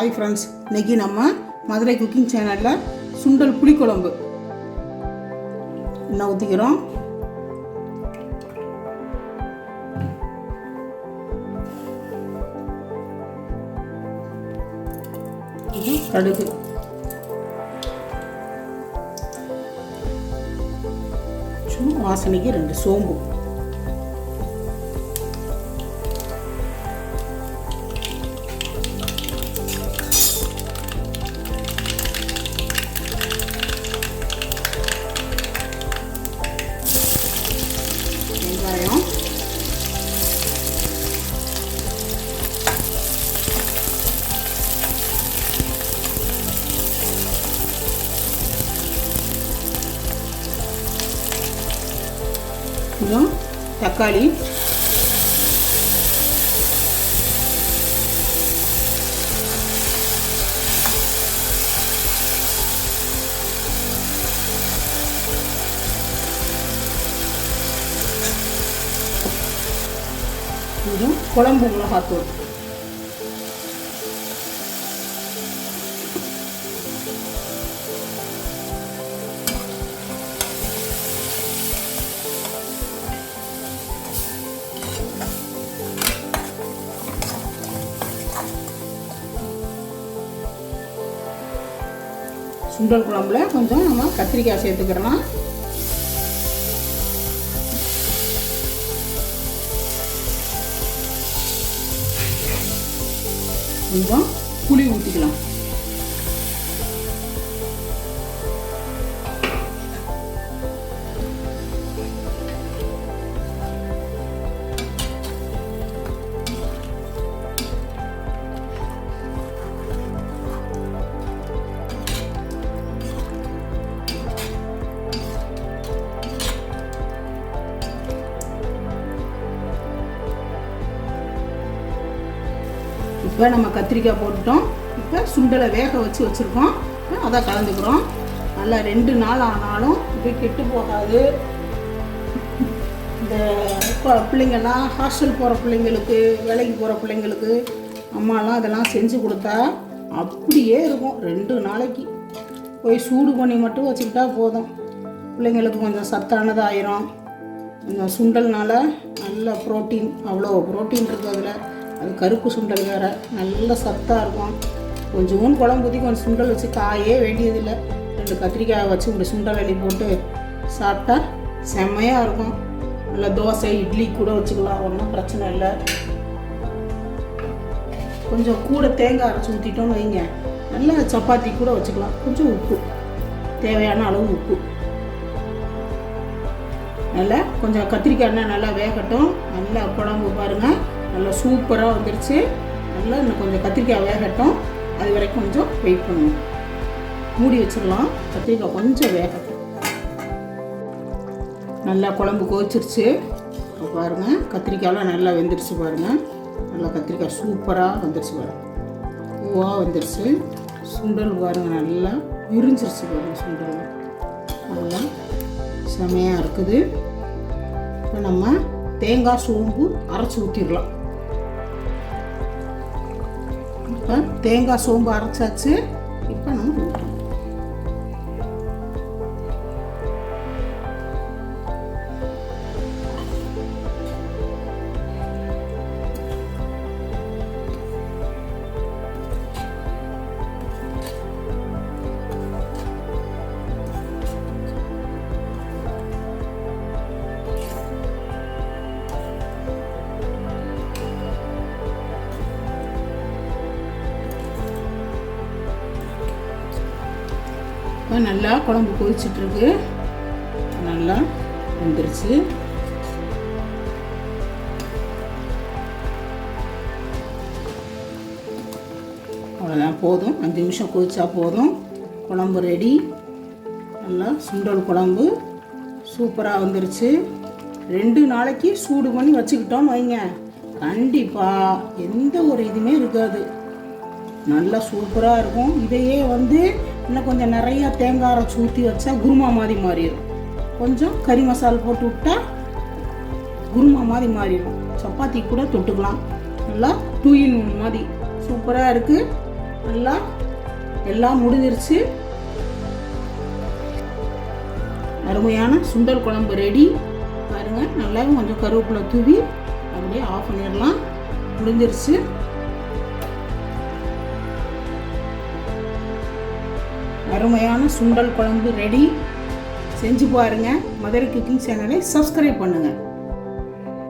Hi friends இன்னைக்கு நம்ம Madurai cooking சேனலில் சுண்டல் புளிக்குழம்பு. என்ன ஊற்றிக்கிறோம் கடுகு. வாசனைக்கு ரெண்டு சோம்பு. கொஞ்சம் தக்காளி. கொஞ்சம் குழம்பு மிளகாத்தூள். சுண்டல் குழம்புல கொஞ்சம் நம்ம கத்திரிக்காய் சேர்த்துக்கிறலாம். கொஞ்சம் புளி ஊற்றிக்கலாம் இப்போ நம்ம கத்திரிக்காய் போட்டுட்டோம். இப்போ சுண்டலை வேக வச்சு வச்சுருக்கோம். அதை கலந்துக்கிறோம். நல்லா ரெண்டு நாள் ஆனாலும் இப்படி கெட்டு போகாது. இந்த கொ- பிள்ளைங்கெல்லாம் ஹாஸ்டல் போகிற பிள்ளைங்களுக்கு வேலைக்கு போகிற பிள்ளைங்களுக்கு அம்மாலாம் இதெல்லாம் செஞ்சு கொடுத்தா அப்படியே இருக்கும். ரெண்டு நாளைக்கு. போய் சூடு பண்ணி மட்டும் வச்சுக்கிட்டா போதும். பிள்ளைங்களுக்கு கொஞ்சம் சத்தானதாயிரும். கொஞ்சம் சுண்டல்னால நல்ல புரோட்டீன் அவ்வளோ ப்ரோட்டீன் இருக்குது அதில். அது கருப்பு சுண்டல் வேறு. நல்ல சத்தாக இருக்கும். கொஞ்சம் குழம்பு ஊற்றி கொஞ்சம் சுண்டல் வச்சு காயே வேண்டியதில்லை. ரெண்டு கத்திரிக்காய் வச்சு இப்படி சுண்டல் அள்ளி போட்டு சாப்பிட்டா செம்மையாக இருக்கும். நல்லா தோசை இட்லி கூட வச்சுக்கலாம். ஒன்றும் பிரச்சனை இல்லை. கொஞ்சம் கூட தேங்காய் அரைச்சி ஊற்றிட்டோம்னு வைங்க. நல்லா சப்பாத்தி கூட வச்சுக்கலாம். கொஞ்சம் உப்பு. தேவையான அளவு உப்பு. நல்லா கொஞ்சம் கத்திரிக்காய் நல்லா வேகட்டும். நல்லா குழம்பு பாருங்கள் நல்லா சூப்பராக வந்துருச்சு. நல்லா இன்னும் கொஞ்சம் கத்திரிக்காய் வேகட்டும். அது வரைக்கும் கொஞ்சம் வெயிட் பண்ணுவோம் மூடி வச்சிடலாம் கத்திரிக்காய் கொஞ்சம் வேகட்டும். நல்லா குழம்பு கொதிச்சிருச்சு. இப்போ பாருங்கள் கத்திரிக்காயெலாம் நல்லா வெந்துருச்சு பாருங்கள் நல்லா கத்திரிக்காய் சூப்பராக வந்துருச்சு பாருங்கள் பூவாக வந்துருச்சு. சுண்டல் பாருங்கள் நல்லா விரிஞ்சிருச்சு பாருங்கள் சுண்டல். நல்லா செமையாக இருக்குது. இப்போ நம்ம தேங்காய் சோம்பு அரைச்சி ஊற்றிடலாம் தேங்காய் சோம்பு அரைச்சாச்சு. இப்போ இப்போ நல்லா குழம்பு கொதிச்சிட்ருக்கு. நல்லா வந்துருச்சு. அவ்வளோதான் போதும். அஞ்சு நிமிஷம் கொதிச்சா போதும். குழம்பு ரெடி நல்லா சுண்டல் குழம்பு. சூப்பராக வந்துருச்சு. ரெண்டு நாளைக்கு சூடு பண்ணி வச்சுக்கிட்டோம்னு வைங்க. கண்டிப்பாக எந்த ஒரு இதுவுமே இருக்காது. நல்லா சூப்பராக இருக்கும். இதையே வந்து இன்னும் கொஞ்சம் நிறையா தேங்காய் அரைச்சி ஊற்றி வச்சா குருமா மாதிரி மாறிடும். கொஞ்சம் கறி மசால் போட்டு விட்டா குருமா மாதிரி மாறிடும். சப்பாத்தி கூட தொட்டுக்கலாம். நல்லா டூ இன் ஒன் மாதிரி. சூப்பராக இருக்குது நல்லா எல்லாம் முடிஞ்சிருச்சு. அருமையான சுண்டல் குழம்பு ரெடி பாருங்க நல்லா கொஞ்சம் கருவேப்பிலை தூவி அப்படியே ஆஃப் பண்ணிடலாம். முடிஞ்சிருச்சு. அருமையான சுண்டல் குழம்பு ரெடி செஞ்சு பாருங்கள் மதுரை குக்கிங் சேனலை சப்ஸ்கிரைப் பண்ணுங்கள்